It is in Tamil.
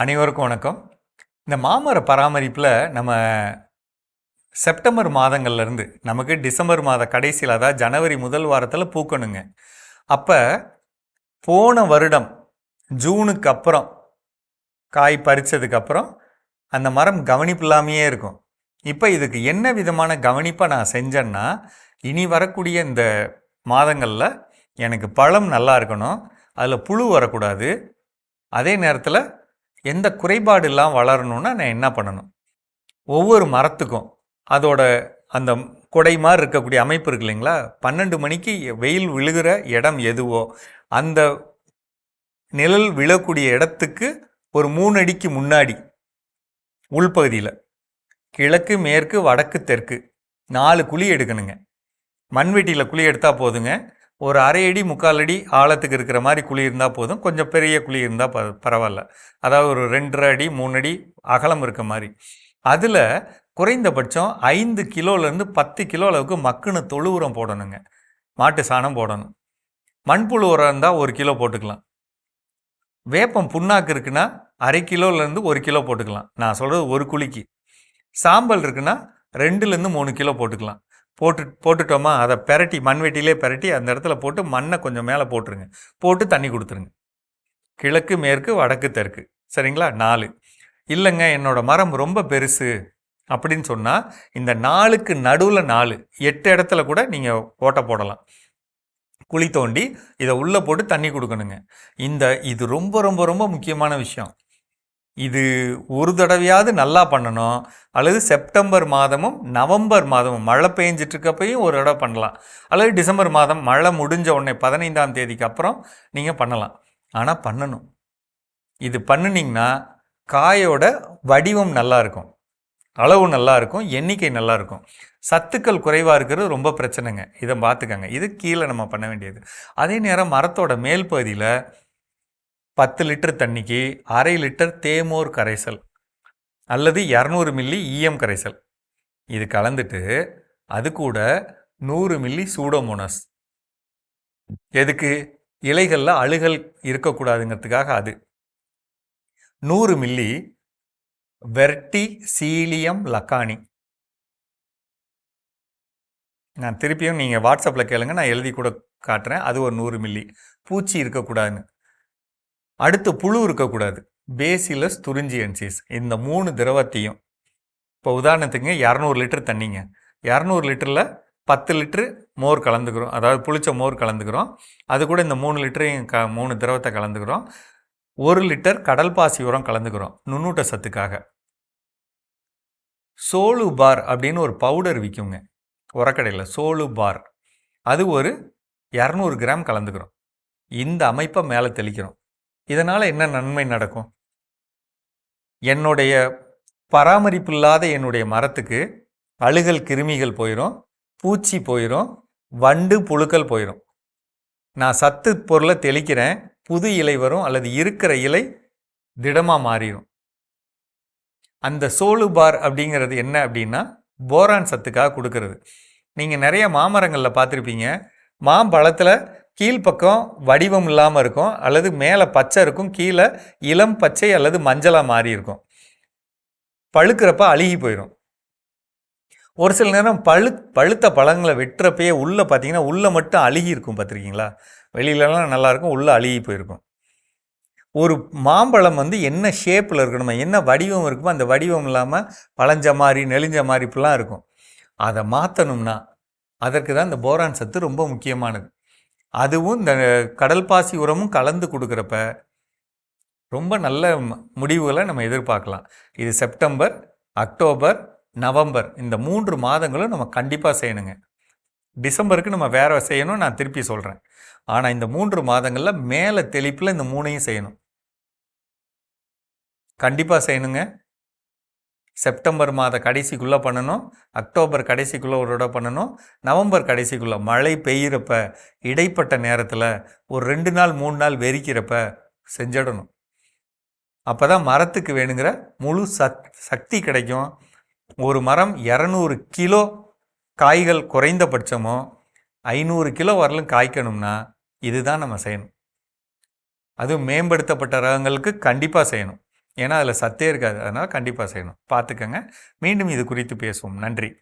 அனைவருக்கும் வணக்கம். இந்த மாமர பராமரிப்பில் நம்ம செப்டம்பர் மாதங்கள்லேருந்து நமக்கு டிசம்பர் மாத கடைசியில் அதாவது ஜனவரி முதல் வாரத்தில் பூக்கணுங்க. அப்போ போன வருடம் ஜூனுக்கு அப்புறம் காய் பறிச்சதுக்கப்புறம் அந்த மரம் கவனிப்பு இல்லாமையே இருக்கும். இப்போ இதுக்கு என்ன விதமான கவனிப்பை நான் செஞ்சேன்னா இனி வரக்கூடிய இந்த மாதங்களில் எனக்கு பழம் நல்லா இருக்கணும் அதில் புழு வரக்கூடாது. அதே நேரத்தில் எந்த குறைபாடு இல்லாமல் வளரணும்னா நான் என்ன பண்ணணும்? ஒவ்வொரு மரத்துக்கும் அதோட அந்த கொடை மாதிரி இருக்கக்கூடிய அமைப்பு இருக்கு இல்லைங்களா? பன்னெண்டு மணிக்கு வெயில் விழுகிற இடம் எதுவோ அந்த நிழல் விழக்கூடிய இடத்துக்கு ஒரு மூணு அடிக்கு முன்னாடி உள்பகுதியில் கிழக்கு மேற்கு வடக்கு தெற்கு நாலு குழி எடுக்கணுங்க. மண்வெட்டியில் குழி எடுத்தால் போதுங்க. ஒரு அரை அடி முக்கால் அடி ஆழத்துக்கு இருக்கிற மாதிரி குழி இருந்தால் போதும். கொஞ்சம் பெரிய குழி இருந்தால் ப பரவாயில்ல. அதாவது ஒரு ரெண்டரை அடி மூணு அடி அகலம் இருக்க மாதிரி. அதில் குறைந்தபட்சம் ஐந்து கிலோலேருந்து பத்து கிலோ அளவுக்கு மக்குன்னு தொழு உரம் போடணுங்க. மாட்டு சாணம் போடணும். மண்புழு உரம் இருந்தால் ஒரு கிலோ போட்டுக்கலாம். வேப்பம் புண்ணாக்கு இருக்குன்னா அரை கிலோலேருந்து ஒரு கிலோ போட்டுக்கலாம். நான் சொல்கிறது ஒரு குழிக்கு. சாம்பல் இருக்குன்னா ரெண்டுலேருந்து மூணு கிலோ போட்டுக்கலாம். போட்டு போட்டுட்டோமா? அதை பெரட்டி மண்வெட்டிலே பெரட்டி அந்த இடத்துல போட்டு மண்ணை கொஞ்சம் மேலே போட்டுருங்க. போட்டு தண்ணி கொடுத்துருங்க. கிழக்கு மேற்கு வடக்கு தெற்கு. சரிங்களா? நாலு. இல்லைங்க என்னோட மரம் ரொம்ப பெருசு அப்படின்னு சொன்னால் இந்த நாலுக்கு நடுவில் நாலு. எட்டு இடத்துல கூட நீங்கள் ஓட்டை போடலாம். குழி தோண்டி இதை உள்ளே போட்டு தண்ணி கொடுக்கணுங்க. இந்த இது ரொம்ப ரொம்ப ரொம்ப முக்கியமான விஷயம். இது ஒரு தடவையாவது நல்லா பண்ணணும். அல்லது செப்டம்பர் மாதமும் நவம்பர் மாதமும் மழை பெஞ்சிட்டு இருக்கப்பையும் ஒரு தடவை பண்ணலாம். அல்லது டிசம்பர் மாதம் மழை முடிஞ்ச உடனே பதினைந்தாம் தேதிக்கு அப்புறம் நீங்கள் பண்ணலாம். ஆனால் பண்ணணும். இது பண்ணுனீங்கன்னா காயோட வடிவம் நல்லா இருக்கும் அளவு நல்லா இருக்கும் எண்ணிக்கை நல்லா இருக்கும் சத்துக்கள் குறைவாக இருக்கிறது ரொம்ப பிரச்சனைங்க. இதை பார்த்துக்கங்க. இது கீழே நம்ம பண்ண வேண்டியது. அதே நேரம் மரத்தோட மேல் பகுதியில் பத்து லிட்டர் தண்ணிக்கு அரை லிட்டர் தேமோர் கரைசல் அல்லது இரநூறு மில்லி ஈயம் கரைசல். இது கலந்துட்டு அது கூட நூறு மில்லி சூடோமோனஸ். எதுக்கு? இலைகளில் அழுகல் இருக்கக்கூடாதுங்கிறதுக்காக அது. நூறு மில்லி வெர்டி சீலியம் லக்கானி. நான் திருப்பியும் நீங்கள் வாட்ஸ்அப்பில் கேளுங்க நான் எழுதி கூட காட்டுறேன். அது ஒரு நூறு மில்லி. பூச்சி இருக்கக்கூடாதுன்னு. அடுத்து புழு இருக்கக்கூடாது. பேசிலஸ் துரிஞ்சியன்சிஸ் இந்த மூணு திரவத்தையும் இப்போ உதாரணத்துக்கு இரநூறு லிட்டர் தண்ணிங்க. இரநூறு லிட்டரில் பத்து லிட்ரு மோர் கலந்துக்கிறோம். அதாவது புளிச்ச மோர் கலந்துக்கிறோம். அது கூட இந்த மூணு லிட்டரையும் க மூணு திரவத்தை கலந்துக்கிறோம். ஒரு லிட்டர் கடல் பாசி உரம் கலந்துக்கிறோம் நுண்ணூட்ட சத்துக்காக. சோலு பார் அப்படின்னு ஒரு பவுடர் விற்குங்க உரக்கடையில் சோலு பார். அது ஒரு இரநூறு கிராம் கலந்துக்கிறோம். இந்த அமைப்பை மேலே தெளிக்கிறோம். இதனால் என்ன நன்மை நடக்கும்? என்னுடைய பராமரிப்பு இல்லாத என்னுடைய மரத்துக்கு அழுகல் கிருமிகள் போயிடும் பூச்சி போயிடும் வண்டு புழுக்கள் போயிடும் நான் சத்து பொருளை தெளிக்கிறேன் புது இலை வரும் அல்லது இருக்கிற இலை திடமாக மாறிடும் அந்த சோலு பார் அப்படிங்கிறது என்ன அப்படின்னா போரான் சத்துக்காக கொடுக்கறது. நீங்கள் நிறைய மாமரங்களில் பார்த்துருப்பீங்க. மாம்பழத்தில் கீழ்ப்பக்கம் வடிவம் இல்லாமல் இருக்கும் அல்லது மேலே பச்சை இருக்கும் கீழே இளம் பச்சை அல்லது மஞ்சளாக மாறி இருக்கும். பழுக்கிறப்ப அழுகி போயிடும் ஒரு சில நேரம் பழு பழுத்த பழங்களை வெட்டுறப்பயே உள்ளே பார்த்தீங்கன்னா உள்ளே மட்டும் அழுகி இருக்கும் பார்த்துருக்கீங்களா வெளியிலலாம் நல்லாயிருக்கும் உள்ளே அழுகி போயிருக்கும். ஒரு மாம்பழம் வந்து என்ன ஷேப்பில் இருக்கணுமோ என்ன வடிவம் இருக்குமோ அந்த வடிவம் இல்லாமல் பழஞ்ச மாதிரி நெளிஞ்ச மாதிரி இப்படிலாம் இருக்கும். அதை மாற்றணும்னா அதற்கு தான் இந்த போரான் சத்து ரொம்ப முக்கியமானது. அதுவும் இந்த கடல் பாசி உரமும் கலந்து கொடுக்குறப்ப ரொம்ப நல்ல முடிவுகளை நம்ம எதிர்பார்க்கலாம். இது செப்டம்பர் அக்டோபர் நவம்பர் இந்த மூன்று மாதங்களும் நம்ம கண்டிப்பாக செய்யணுங்க. டிசம்பருக்கு நம்ம வேற செய்யணும் நான் திருப்பி சொல்கிறேன் ஆனால் இந்த மூன்று மாதங்களில் மேலே தெளிப்பில் இந்த மூணையும் செய்யணும். கண்டிப்பாக செய்யணுங்க. செப்டம்பர் மாத கடைசிக்குள்ளே பண்ணணும் அக்டோபர் கடைசிக்குள்ளே ஒரு தடவை பண்ணணும் நவம்பர் கடைசிக்குள்ளே மழை பெய்கிறப்ப இடைப்பட்ட நேரத்தில் ஒரு ரெண்டு நாள் மூணு நாள் வெறிக்கிறப்ப செஞ்சிடணும். அப்போ தான் மரத்துக்கு வேணுங்கிற முழு சக் சக்தி கிடைக்கும். ஒரு மரம் இரநூறு கிலோ காய்கள் குறைந்தபட்சமோ ஐநூறு கிலோ வரலும் காய்க்கணும்னா இதுதான் நம்ம செய்யணும். அதுவும் மேம்படுத்தப்பட்ட ரகங்களுக்கு கண்டிப்பாக செய்யணும். ஏன்னா அதில் சத்தே இருக்காது. அதனால் கண்டிப்பாக செய்யணும். பார்த்துக்கங்க. மீண்டும் இது குறித்து பேசுவோம். நன்றி.